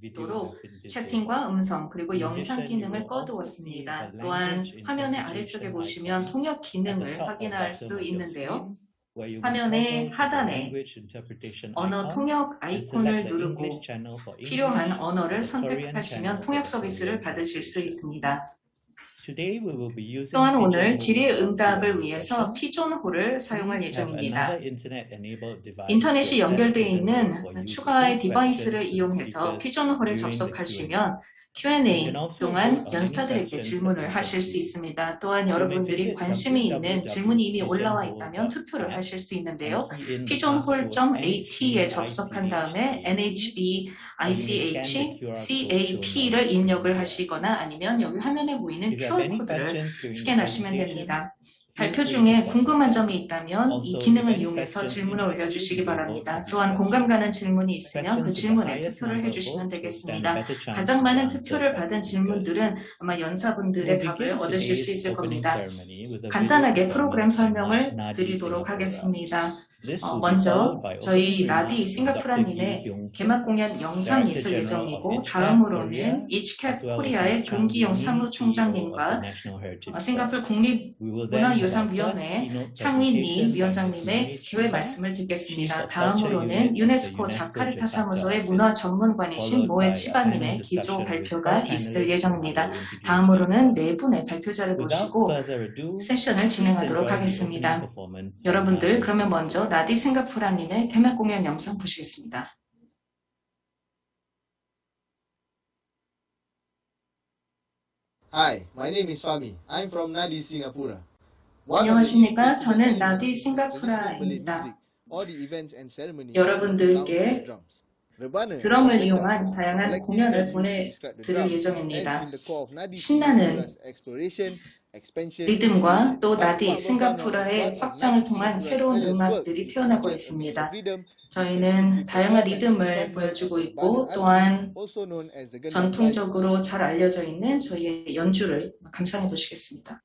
disabled. 채팅과 음성 그리고 영상 기능을 꺼두었습니다. 또한 화면의 아래쪽에 보시면 통역 기능을 확인할 수 있는데요. 화면의 하단에 언어 통역 아이콘을 누르고 필요한 언어를 선택하시면 통역 서비스를 받으실 수. 있습니다. 또한 오늘 질의 응답을 위해서. 피존홀을 사용할 예정입니다. 인터넷이 연결되어 있는 추가의 디바이스를 이용해서 피존홀에 접속하시면 Q&A 동안 questions 질문을 하실 수. 있습니다. 또한 여러분들이 관심이 있는 질문이 이미 올라와 있다면 투표를 하실 수 있는데요. password 접속한 다음에 NHB ICH, CAP를 입력을 하시거나 아니면 여기 화면에 보이는 QR코드를 스캔하시면 됩니다. 발표 중에 궁금한 점이 있다면 이 기능을 이용해서 질문을 올려주시기 바랍니다. 또한 공감 가는 질문이 있으면 그 질문에 투표를 해주시면 되겠습니다. 가장 많은 투표를 받은. 질문들은 아마 연사분들의 답을 얻으실 수 있을 겁니다. 간단하게 프로그램 설명을 드리도록. 하겠습니다. 어, 먼저 저희 Lee Kyung-Chun, 개막 공연 영상이 있을 예정이고 다음으로는 이치캡 코리아의 the 사무총장님과 어. 싱가포르 국립문화유산위원회 by 위원장님의 Chiba, 말씀을 듣겠습니다. 다음으로는 유네스코 자카르타 사무소의 문화 전문관이신 모에 치바님의 기조 발표가 있을 예정입니다. 다음으로는 네 분의 발표자를 모시고 세션을 진행하도록 하겠습니다. 여러분들 그러면 먼저 나디 싱가포라님의 개막 공연 영상 보시겠습니다. Hi, my name is Fami. I'm from Nadi, Singapore. One of the 안녕하십니까? 저는 나디 싱가포라입니다. 여러분들께 드럼을 이용한 다양한 공연을 보내드릴 예정입니다. 신나는 리듬과 또 나디 싱가포르의 확장을 통한 새로운 음악들이 is 있습니다. 저희는 다양한 리듬을 보여주고 있고 또한 전통적으로 잘 알려져 있는 저희의 연주를 감상해 보시겠습니다.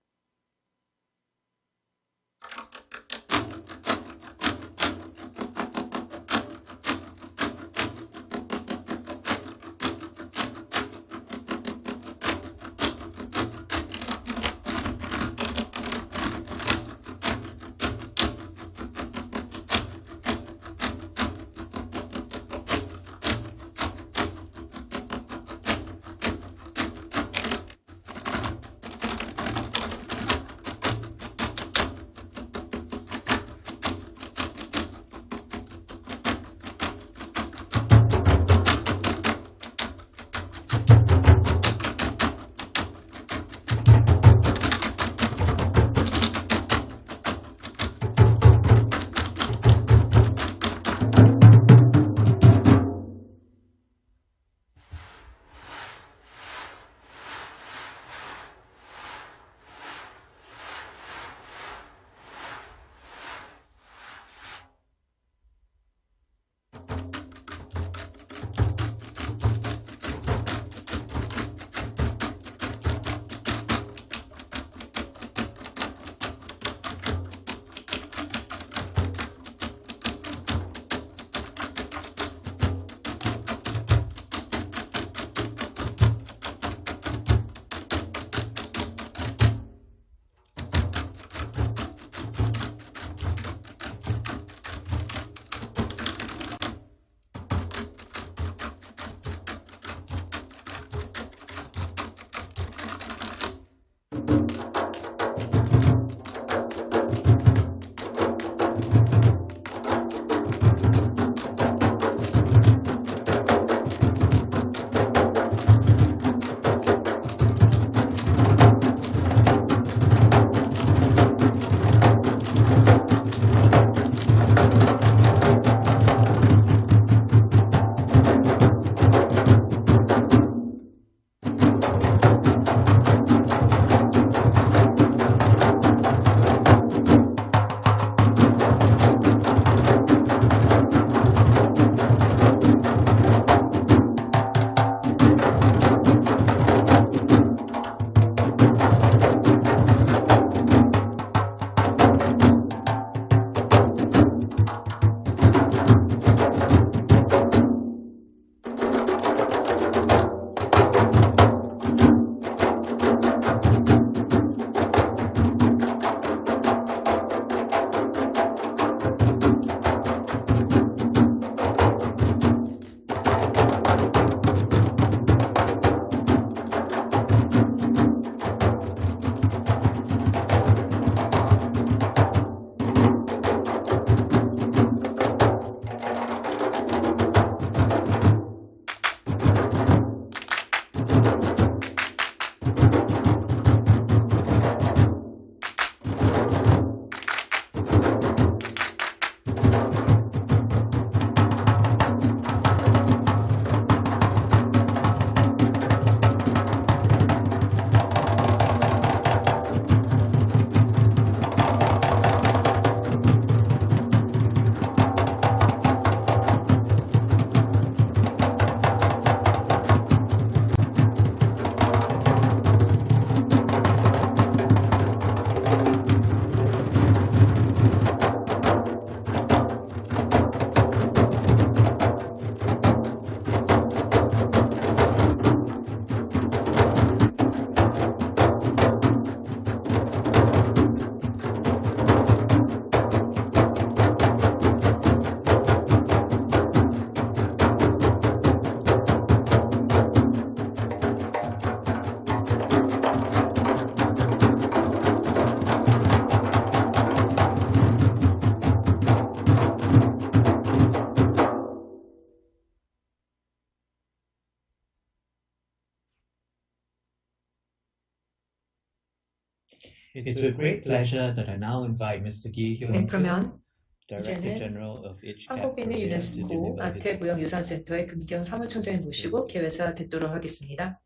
It's with great pleasure that I now invite Mr. Gi 네, Hyun 그러면 Director 이제는 General of HCAP 한국에 있는 유네스코 아태무형유산센터의 금경 사무총장을 모시고 개회사 듣도록 하겠습니다.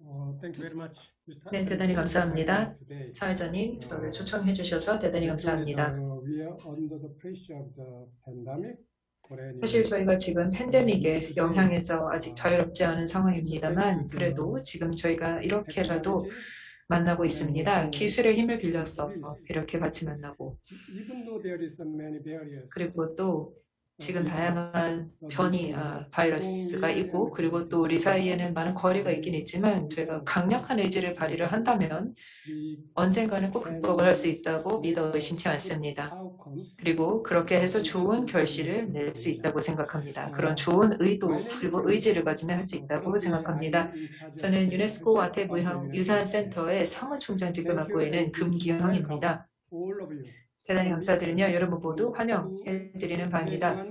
Uh, thank you very much, Mr. 네, 대단히 감사합니다. 사회자님, 저를 초청해 주셔서 대단히 감사합니다. Uh, 사실 저희가 지금 팬데믹의 영향에서 아직 자유롭지 않은 상황입니다만 그래도 지금 저희가 이렇게라도 만나고 있습니다. 기술의 힘을 빌려서 이렇게 같이 만나고. 그리고 또 지금 다양한 변이 아, 바이러스가 있고 그리고 또 우리 사이에는 많은 거리가 있긴 있지만 저희가 강력한 의지를 발휘를 한다면 언젠가는 꼭 극복을 할 수 있다고 믿어 의심치 않습니다. 그리고 그렇게 해서 좋은 결실을 낼 수 있다고 생각합니다. 그런 좋은 의도 그리고 의지를 가지면 할 수 있다고 생각합니다. 저는 유네스코 아태무형 유산센터의 사무총장직을 맡고 있는 금기형입니다. 대단히 감사드리며 여러분 모두 환영해드리는 바입니다.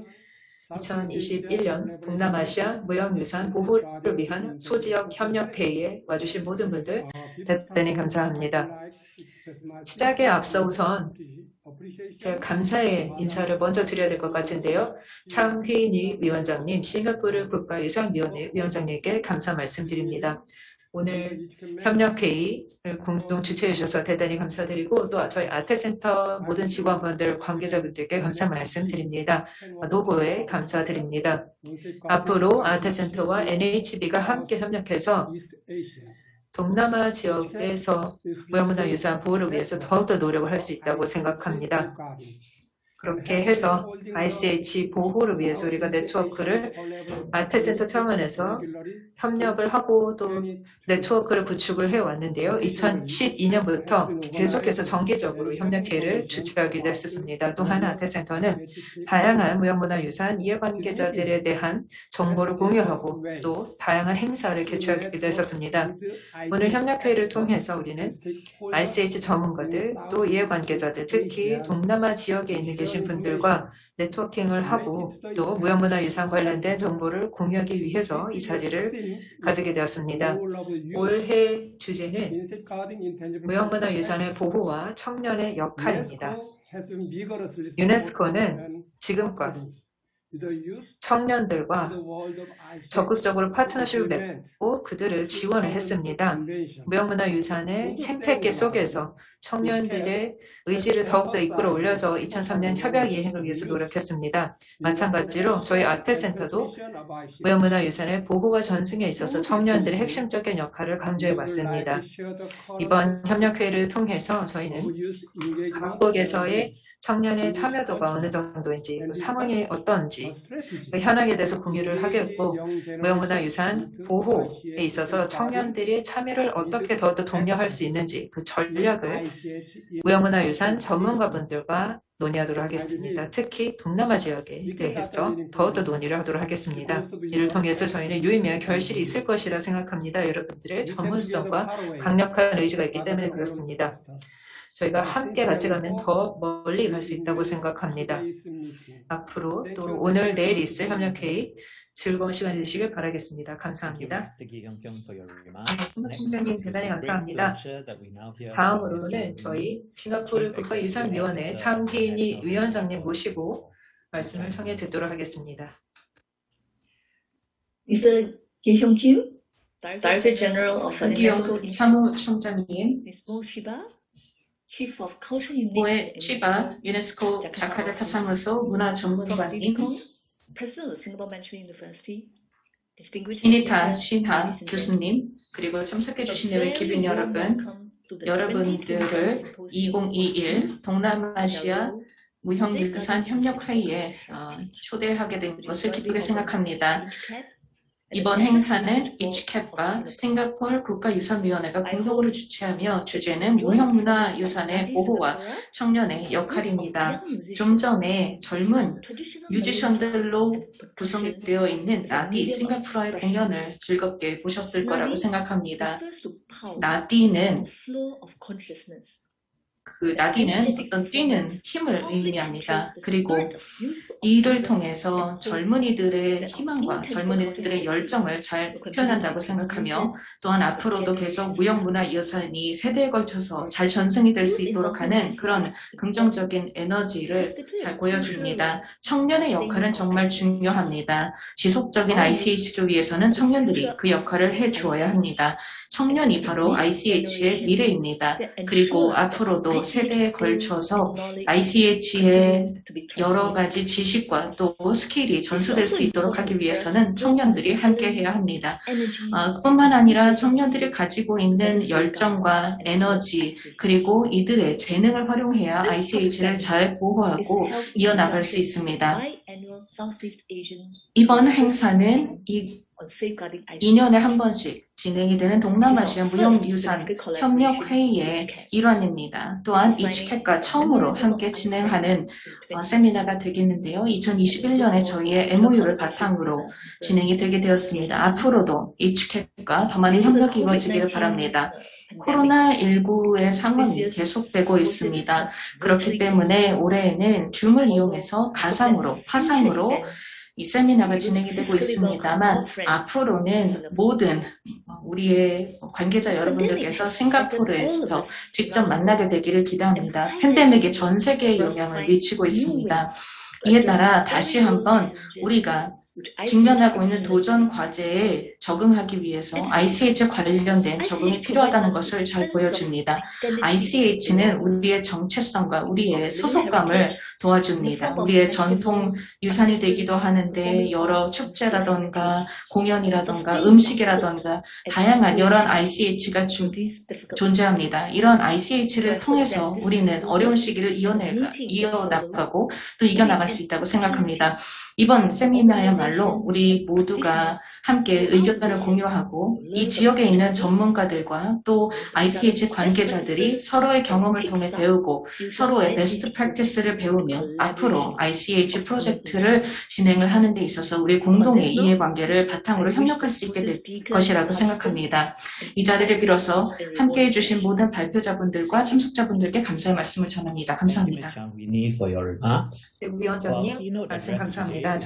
2021년 동남아시아 무형유산 보호를 위한 소지역 협력회의에 와주신 모든 분들 대단히 감사합니다. 시작에 앞서 우선 제가 감사의 인사를 먼저 드려야 될 것 같은데요. 창휘니 위원장님, 싱가포르 국가유산위원회 위원장님께 감사 말씀드립니다. 오늘 협력회의를 공동 주최해 주셔서 대단히 감사드리고 또 저희 아태센터 모든 직원분들, 관계자분들께 감사 말씀드립니다. 노고에 감사드립니다. 앞으로 아태센터와 NHB가 함께 협력해서 동남아 지역에서 무형문화유산 보호를 위해서 더욱더 노력을 할 수 있다고 생각합니다. 그렇게 해서 ICH 보호를 위해서 우리가 네트워크를 아태센터 차원에서 협력을 하고 또 네트워크를 구축을 해왔는데요. 2012년부터 계속해서 정기적으로 협력회를 주최하기도 했었습니다. 또한 아태센터는 다양한 무형문화유산 이해관계자들에 대한 정보를 공유하고 또 다양한 행사를 개최하기도 했었습니다. 오늘 협력회의를 통해서 우리는 ICH 전문가들 또 이해관계자들 특히 동남아 지역에 있는 계신 분들과 네트워킹을 하고 또 무형문화유산 관련된 정보를 공유하기 위해서 이 자리를 가지게 되었습니다. 올해 주제는 무형문화유산의 보호와 청년의 역할입니다. 유네스코는 지금껏 청년들과 적극적으로 파트너십을 맺고 그들을 지원을 했습니다. 무형문화유산의 생태계 속에서 청년들의 의지를 더욱더 이끌어 올려서 2003년 협약 이행을 위해서 노력했습니다. 마찬가지로 저희 아태센터도 무형문화유산의 보호와 전승에 있어서 청년들의 핵심적인 역할을 강조해 왔습니다. 이번 협력회의를 통해서 저희는 각국에서의 청년의 참여도가 어느 정도인지 또 상황이 어떤지 그 현황에 대해서 공유를 하겠고 무형문화유산 보호에 있어서 청년들이 참여를 어떻게 더더 독려할 수 있는지 그 전략을 무형문화 유산 전문가분들과 논의하도록 하겠습니다. 특히 동남아 지역에 대해서 더욱더 논의를 하도록 하겠습니다. 이를 통해서 저희는 유의미한 결실이 있을 것이라 생각합니다. 여러분들의 전문성과 강력한 의지가 있기 때문에 그렇습니다. 저희가 함께 같이 가면 더 멀리 갈 수 있다고 생각합니다. 앞으로 또 오늘 내일 있을 협력회의 즐거운 시간 되시길 바라겠습니다. 감사합니다. 네, it's 대단히 감사합니다. 다음으로는. 저희 싱가포르 국가유산위원회 창희니 위원장님 모시고 말씀을 청해 듣도록 하겠습니다. Mr. Gi-hyun Kim, Director General of the UNESCO 사무총장님, Ms. Mo Chiba, Chief of Cultural Unit 모에 치바 유네스코 자카르타 사무소 문화 전문가님, President of Singapore Management University, 이니타 신하 교수님, 그리고 참석해 주신 우리 기빈 여러분, 여러분들을 2021 동남아시아 무형유산 협력회의에 어, 초대하게 된 것을 기쁘게 생각합니다. 이번 행사는 이치캡과 싱가포르 국가유산위원회가 공동으로 주최하며 주제는 무형문화 유산의 보호와 청년의 역할입니다. 좀 전에 젊은 뮤지션들로 구성이 되어 있는 나디 싱가포르의 공연을 즐겁게 보셨을 거라고 생각합니다. 나디는 그 나디는 어떤 뛰는 힘을 의미합니다. 그리고 이를 통해서 젊은이들의 희망과 젊은이들의 열정을 잘 표현한다고 생각하며 또한 앞으로도 계속 무형문화 예산이 세대에 걸쳐서 잘 전승이 될 수 있도록 하는 그런 긍정적인 에너지를 잘 보여줍니다. 청년의 역할은 정말 중요합니다. 지속적인 ICH를 위해서는 청년들이 그 역할을 해주어야 합니다. 청년이 바로 ICH의 미래입니다. 그리고 앞으로도 세대에 걸쳐서 ICH의 여러 가지 지식과 또 스킬이 전수될 수 있도록 하기 위해서는 청년들이 함께 해야 합니다. 아, 뿐만 아니라 청년들이 가지고 있는 열정과 에너지 그리고 이들의 재능을 활용해야 ICH를 잘 보호하고 이어나갈 수 있습니다. 이번 행사는 이 2년에 한 번씩 진행이 되는 동남아시아 무형유산 협력회의의 일환입니다. 또한 이치캣과 처음으로 함께 진행하는 어, 세미나가 되겠는데요. 2021년에 저희의 MOU를 바탕으로 진행이 되게 되었습니다. 앞으로도 이치캣과 더 많은 협력이 이루어지기를 바랍니다. 코로나19의 상황이 계속되고 있습니다. 그렇기 때문에 올해에는 줌을 이용해서 가상으로, 파상으로 이 세미나가 진행이 되고 있습니다만 앞으로는 모든 우리의 관계자 여러분들께서 싱가포르에서 직접 만나게 되기를 기대합니다. 팬데믹이 전 세계에 영향을 미치고 있습니다. 이에 따라 다시 한번 우리가 직면하고 있는 도전 과제에 적응하기 위해서 ICH 관련된 적응이 필요하다는 것을 잘 보여줍니다. ICH는 우리의 정체성과 우리의 소속감을 도와줍니다. 우리의 전통 유산이 되기도 하는데 여러 축제라던가 공연이라던가 음식이라던가 다양한 여러 ICH가 존재합니다. 이런 ICH를 통해서 우리는 어려운 시기를 이어낼, 이어나가고 또 이겨나갈 수 있다고 생각합니다. 이번 세미나야말로 우리 모두가 함께 의견을 공유하고 이 지역에 있는 전문가들과 또 ICH 관계자들이 서로의 경험을 통해 배우고 서로의 베스트 프랙티스를 배우며 앞으로 ICH 프로젝트를 진행을 하는 데 있어서 우리 공동의 이해관계를 바탕으로 협력할 수 있게 될 것이라고 생각합니다. 이 자리를 빌어서 함께 해 주신 모든 발표자분들과 참석자분들께 감사의 말씀을 전합니다. 감사합니다. 네, 위원장님 말씀 감사합니다.